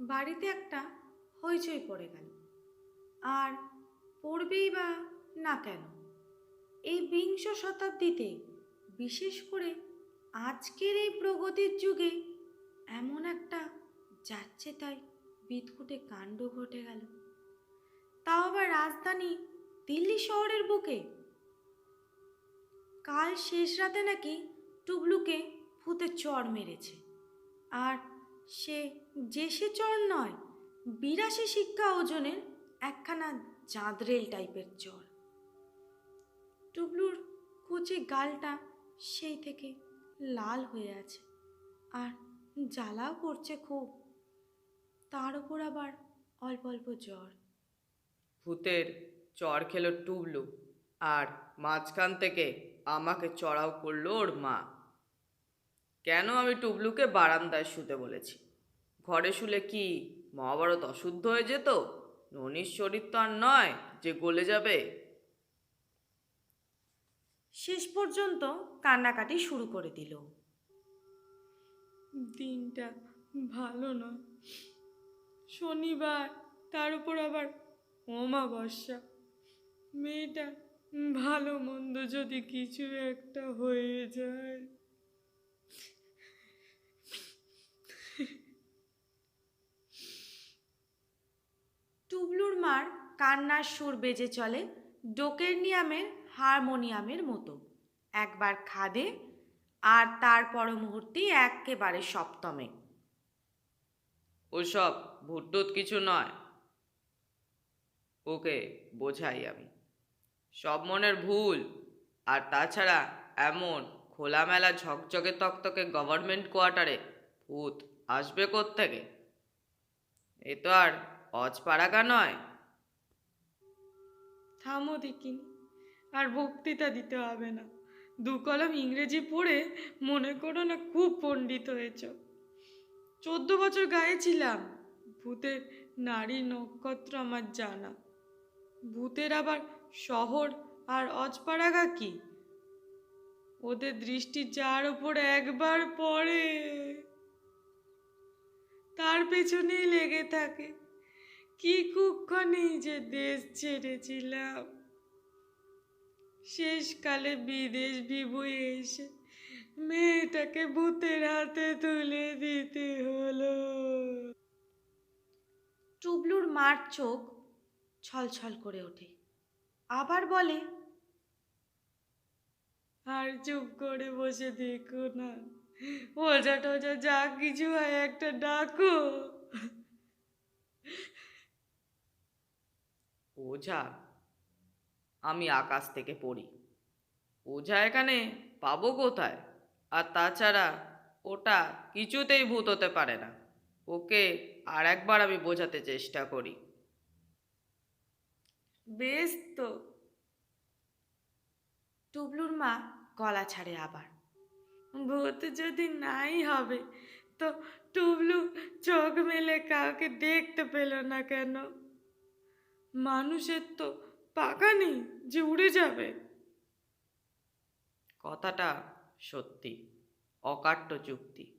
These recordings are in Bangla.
বাড়িতে একটা হইচই পড়ে গেল। আর পড়বেই বা না কেন? এই বিংশ শতাব্দীতে বিশেষ করে আজকের এই প্রগতির যুগে এমন একটা যাচ্ছে তাই বিদঘুটে কাণ্ড ঘটে গেল। তাও আবার রাজধানী দিল্লি শহরের বুকে? কাল শেষ রাতে নাকি টুবলুকে ভূতে চর মেরেছে। আর সে যে সে চর নয়, বিরাশি শিক্ষা ওজনের একখানা চাঁদরেল টাইপের চর। টুবলুর কুচি গালটা সেই থেকে লাল হয়ে আছে আর জ্বালাও করছে খুব। তার উপর আবার অল্প অল্প জ্বর। ভূতের চর খেলো টুবলু আর মাঝখান থেকে আমাকে চড়াও করল ওর মা। কেন আমি টুবলুকে বারান্দায় শুতে বলেছি? ঘরে শুলে কি মহাভারত অশুদ্ধ হয়ে যেত? ননির শরীর তো আর নয় যে গলে যাবে। শেষ পর্যন্ত কান্নাকাটি শুরু করে দিল। দিনটা ভালো নয়। শনিবার তার উপর আবার অমাবস্যা। মেয়েটা ভালো মন্দ যদি কিছু একটা হয়ে যায়। টুবলুর মার কান্নার সুর বেজে চলে ডোকের নিয়ামের হারমোনিয়ামের মতো। একবার খাদে আর তার পর মুহূর্তেই একেবারে সপ্তমে। ওসব ভুট্টুত কিছু নয়। ওকে বোঝাই আমি। সব মনের ভুল আর তাছাড়া এমন খোলামেলা ঝকঝকে তকতকে গভর্নমেন্ট কোয়ার্টারে ভূত আসবে থেকে এ তো আর অজপাড়াগা নয়। থামো দেখিনি, আর বক্তৃতা দিতে হবে না। দু কলম ইংরেজি পড়ে মনে করো না খুব পণ্ডিত হয়েছ। চোদ্দ বছর গায়ে ছিলাম ভূতের নারী নক্ষত্র আমার জানা। ভূতের আবার শহর আর অজপাড়াগা কি? ওদের দৃষ্টি যার উপরে একবার পড়ে, তার পেছনেই লেগে থাকে। কি কুক্ষণে যে দেশ ছেড়েছিলাম। শেষকালে বিদেশ বিবুয়ে এসে মেয়েটাকে ভূতের হাতে তুলে দিতে হলো। টুবলুর মার চোখ ছলছল করে ওঠে। আবার বলে আর চুপ করে বসে দেখো না। ওঝা টোঝা যা কিছু হয় একটা ডাকো। ওঝা, আমি আকাশ থেকে পড়ি। ওঝা এখানে পাবো কোথায়? আর তাছাড়া ওটা কিছুতেই ভূত হতে পারে না। ওকে আর একবার আমি বোঝাতে চেষ্টা করি। বেশ তো। টুবলুর মা গলা ছাড়ে আবার। ভূত যদি নাই হবে, তো টুবলু চোখ মেলে কাউকে দেখতে পেল না কেন? মানুষের তো পাকা নেই যে উড়ে যাবে। কথাটা সত্যি, অকাট্য চুক্তি।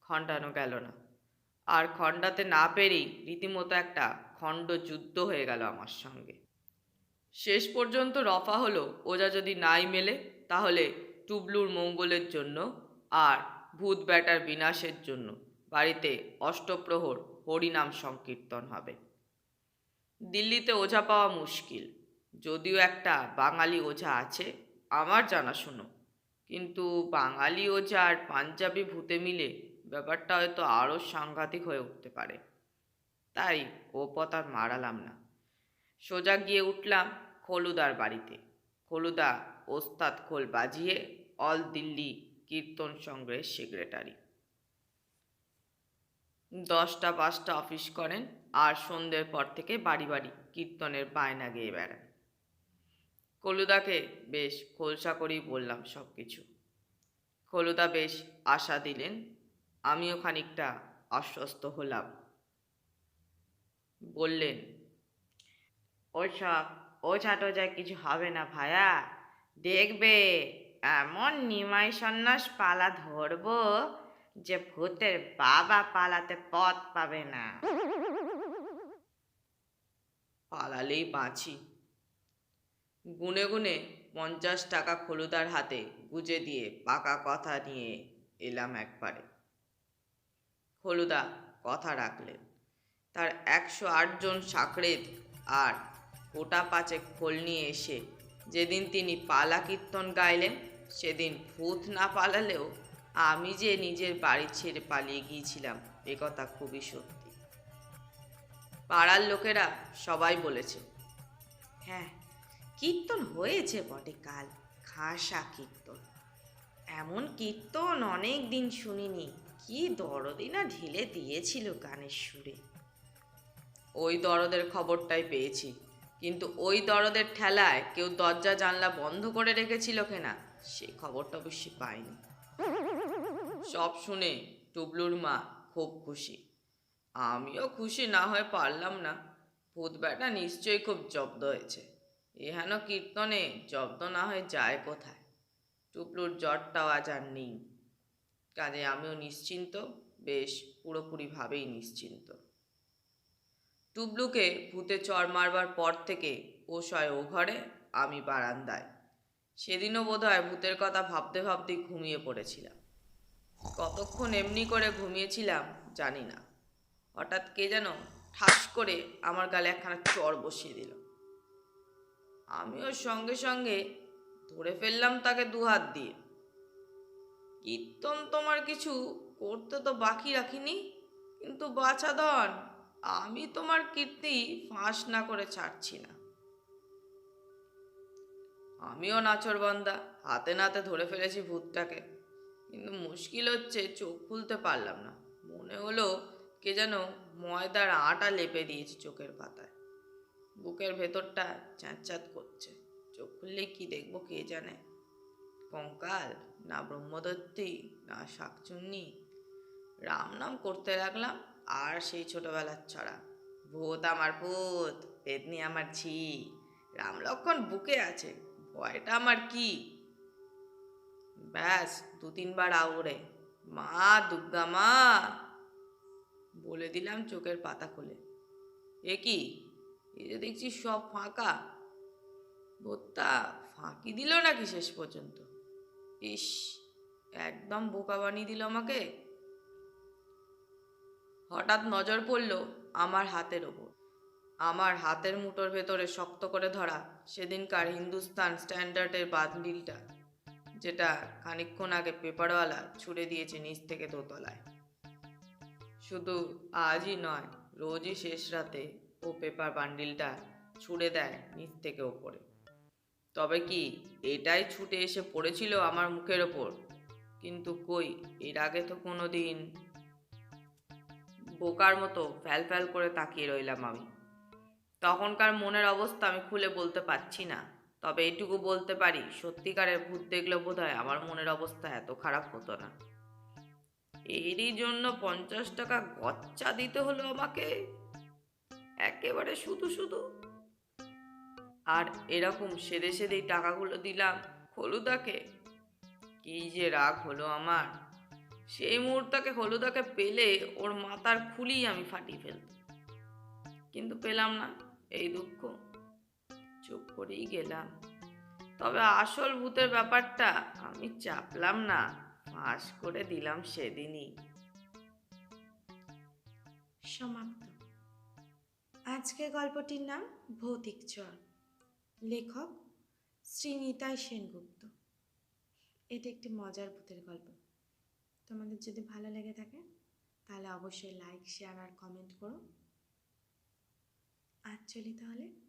খণ্ডানো গেল না। আর খণ্ডাতে না পেরেই রীতিমতো একটা খণ্ড যুদ্ধ হয়ে গেল আমার সঙ্গে। শেষ পর্যন্ত রফা হলো, ওজা যদি নাই মেলে, তাহলে টুবলুর মঙ্গলের জন্য আর ভূত ব্যাটার বিনাশের জন্য বাড়িতে অষ্টপ্রহর হরিনাম সংকীর্তন হবে। দিল্লিতে ওঝা পাওয়া মুশকিল। যদিও একটা বাঙালি ওঝা আছে, আমার জানাশুনো। কিন্তু বাঙালি ওঝা আর পাঞ্জাবি ভূতে মিলে ব্যাপারটা হয়তো আরও সাংঘাতিক হয়ে উঠতে পারে। তাই ও পথ আর মারালাম না। সোজা গিয়ে উঠলাম খলুদার বাড়িতে। খলুদা ওস্তাদ খোল বাজিয়ে অল দিল্লি কীর্তন সংগ্রহের সেক্রেটারি। দশটা পাঁচটা অফিস করেন আর সন্ধ্যের পর থেকে বাড়ি বাড়ি কীর্তনের বায়না গেয়ে বেড়ান কলুদাকে বেশ খোলসা করেই বললাম সব কিছু কলুদা বেশ আশা দিলেন, আমিও খানিকটা আশ্বস্ত হলাম। বললেন, ওসব ও ছাটো যা কিছু হবে না ভায়া। দেখবে, এমন নিমাই সন্ন্যাস পালা ধরবো যে ভূতের বাবা পালাতে পথ পাবে না। পালালেই বাঁচি। গুনে গুনে পঞ্চাশ টাকা খলুদার হাতে গুজে দিয়ে পাকা কথা নিয়ে এলাম একবারে। খলুদা কথা রাখলেন। তার একশো আটজন সাকরেদ আর ওটা পাঁচেক খোল নিয়ে এসে যেদিন তিনি পালা কীর্তন গাইলেন, সেদিন ভূত না পালালেও আমি যে নিজের বাড়ি ছেড়ে পালিয়ে গিয়েছিলাম, এ কথা খুবই সত্যি। পাড়ার লোকেরা সবাই বলেছে হ্যাঁ কীর্তন হয়েছে বটে কাল, খাসা কীর্তন। এমন কীর্তন অনেক দিন শুনিনি, কি দরদি না ঢিলে দিয়েছিল গানের সুরে। ওই দরদের খবরটাই পেয়েছি, কিন্তু ওই দরদের ঠেলায় কেউ দরজা জানলা বন্ধ করে রেখেছিল কেনা সেই খবরটা অবশ্যই পাইনি। সব শুনে টুবলুর মা খুব খুশি। আমিও খুশি, না হয়ে পারলাম না। ভূত বেটা নিশ্চয়ই খুব জব্দ হয়েছে। এহেন কীর্তনে জব্দ না হয়ে যায় কোথায়? টুবলুর জ্বরটাও আজ আর নেই। কাজে আমিও নিশ্চিন্ত, বেশ পুরোপুরিভাবেই নিশ্চিন্ত। টুবলুকে ভূতে চর মারবার পর থেকে ও শয় ও ঘরে, আমি বারান্দায়। সেদিনও বোধহয় ভূতের কথা ভাবতে ভাবতেই ঘুমিয়ে পড়েছিলাম। কতক্ষণ এমনি করে ঘুমিয়েছিলাম জানি না। হঠাৎ কে যেন ঠাস করে আমার গালে একখানা চর বসিয়ে দিল। আমিও সঙ্গে সঙ্গে ধরে ফেললাম তাকে দুহাত দিয়ে। কীর্তন তোমার কিছু করতে তো বাকি রাখিনি, কিন্তু বাছা বাছাধন আমি তোমার কীর্তি ফাঁস না করে ছাড়ছি না। আমিও নাচরবান্দা, হাতে নাতে ধরে ফেলেছি ভূতটাকে, কিন্তু মুশকিল হচ্ছে চোখ খুলতে পারলাম না। মনে হলো কে যেন ময়দার আটা লেপে দিয়েছে চোখের পাতায়। বুকের ভেতরটা চ্যাঁচ্যাত করছে। চোখ খুললেই কি দেখব কে জানে? কঙ্কাল, না ব্রহ্মদত্তী, না শাকচুন্নি। রাম নাম করতে লাগলাম আর সেই ছোটবেলার ছড়া। ভূত আমার ভূত, পেতনি আমার ছি রাম লক্ষণ বুকে আছে, ভয়টা আমার কি? ব্যাস, দু তিনবার আউড়ে, মা দুর্গা মা। বলে দিলাম চোখের পাতা খুলে। এ কি? এই যে দেখছি সব ফাঁকা। ভূতটা ফাঁকি দিল নাকি শেষ পর্যন্ত? ইস, একদম বোকা বানিয়ে দিল আমাকে। হঠাৎ নজর পড়ল আমার হাতের ওপর। আমার হাতের মুঠোর ভেতরে শক্ত করে ধরা সেদিনকার হিন্দুস্তান স্ট্যান্ডার্ডের বাদলিলটা, যেটা খানিকক্ষণ আগে পেপারওয়ালা ছুড়ে দিয়েছে নিচ থেকে দোতলায়। শুধু আজই নয়, রোজই শেষ রাতে ও পেপার বান্ডিলটা ছুড়ে দেয় নিচ থেকে ওপরে। তবে কি এটাই ছুটে এসে পড়েছিল আমার মুখের ওপর? কিন্তু কই, এর আগে তো কোনো দিন বোকার মতো ফ্যাল ফ্যাল করে তাকিয়ে রইলাম আমি। তখনকার মনের অবস্থা আমি খুলে বলতে পারছি না, তবে এটুকু বলতে পারি, সত্যিকারের ভূত দেখলে বোধ হয় আমার মনের অবস্থা এত খারাপ হতো না। এরই জন্য পঞ্চাশ টাকা গচ্চা দিতে হলো আমাকে। একেবারে শুধু শুধু। আর এরকম সেদে সেদেই টাকাগুলো দিলাম হলুদাকে। কি যে রাগ হলো আমার। সেই মুহূর্তকে হলুদাকে পেলে ওর মাথার খুলি আমি ফাটিয়ে ফেলত কিন্তু পেলাম না এই দুঃখ। চুপ করেই গেলাম। তবে আসল ভূতের ব্যাপারটা আমি চাপলাম না। ফাঁস করে দিলাম সেদিনই। সমাপ্ত। আজকের গল্পটির নাম ভৌতিক চর। লেখক শ্রীনিতাই সেনগুপ্ত। এটা একটি মজার ভূতের গল্প। তোমাদের যদি ভালো লেগে থাকে, তাহলে অবশ্যই লাইক শেয়ার আর কমেন্ট করো। আজ চলি তাহলে।